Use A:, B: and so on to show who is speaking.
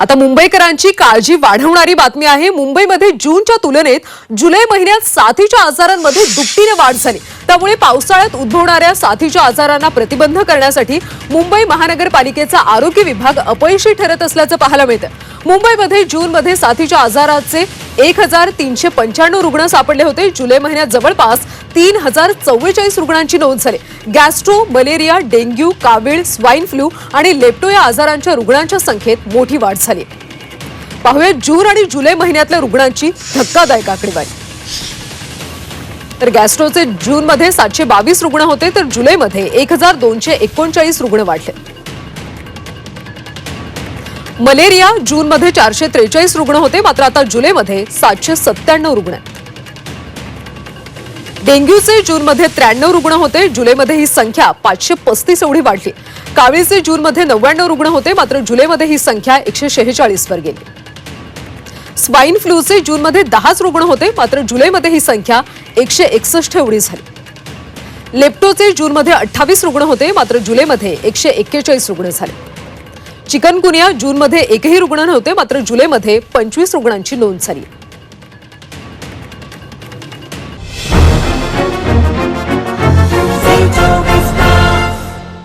A: आता मुंबईकरांची काळजी वाढवणारी बातमी आहे. मुंबईमध्ये जूनच्या तुलनेत जुलै महिन्यात साथीच्या आजारांमध्ये दुपटीने वाढ झाली. त्यामुळे पावसाळ्यात उद्भवणाऱ्या साथीच्या आजारांना प्रतिबंध करण्यासाठी मुंबई महानगरपालिकेचा आरोग्य विभाग अपयशी ठरत असल्याचं पाहायला मिळतं मुंबईमध्ये जूनमध्ये साथीच्या आजाराचे एक हजार तीनशे पंच्याण्णव रुग्ण सापडले होते. जुलै महिन्यात जवळपास तीन हजार चव्वेचाळीस रुग्णांची नोंद झाली. गॅस्ट्रो मलेरिया डेंग्यू कावीळ स्वाईन फ्लू आणि लेप्टो या आजारांच्या रुग्णांच्या संख्येत मोठी वाढ झाली. पाहूया जून आणि जुलै महिन्यातल्या रुग्णांची धक्कादायक आकडेवारी. तर गॅस्ट्रोचे जूनमध्ये सातशे बावीस रुग्ण होते तर जुलैमध्ये एक हजार दोनशे एकोणचाळीस रुग्ण वाढले. मलेरिया जूनमध्ये चारशे त्रेचाळीस रुग्ण होते मात्र आता जुलैमध्ये सातशे सत्त्याण्णव रुग्ण डेंग्यूचे जूनमध्ये त्र्याण्णव रुग्ण होते जुलैमध्ये ही संख्या पाचशे पस्तीस एवढी वाढली. कावीळचे जूनमध्ये नव्याण्णव रुग्ण होते मात्र जुलैमध्ये ही संख्या एकशे शेहेचाळीस वर गेली. स्वाईन फ्लूचे जूनमध्ये दहाच रुग्ण होते मात्र जुलैमध्ये ही संख्या एकशे एकसष्ट एवढी झाली. लेप्टोचे जूनमध्ये अठ्ठावीस रुग्ण होते मात्र जुलैमध्ये एकशे एक्केचाळीस रुग्ण झाले. चिकनगुनिया जूनमध्ये एकही रुग्ण नव्हते मात्र जुलैमध्ये पंचवीस रुग्णांची नोंद झाली.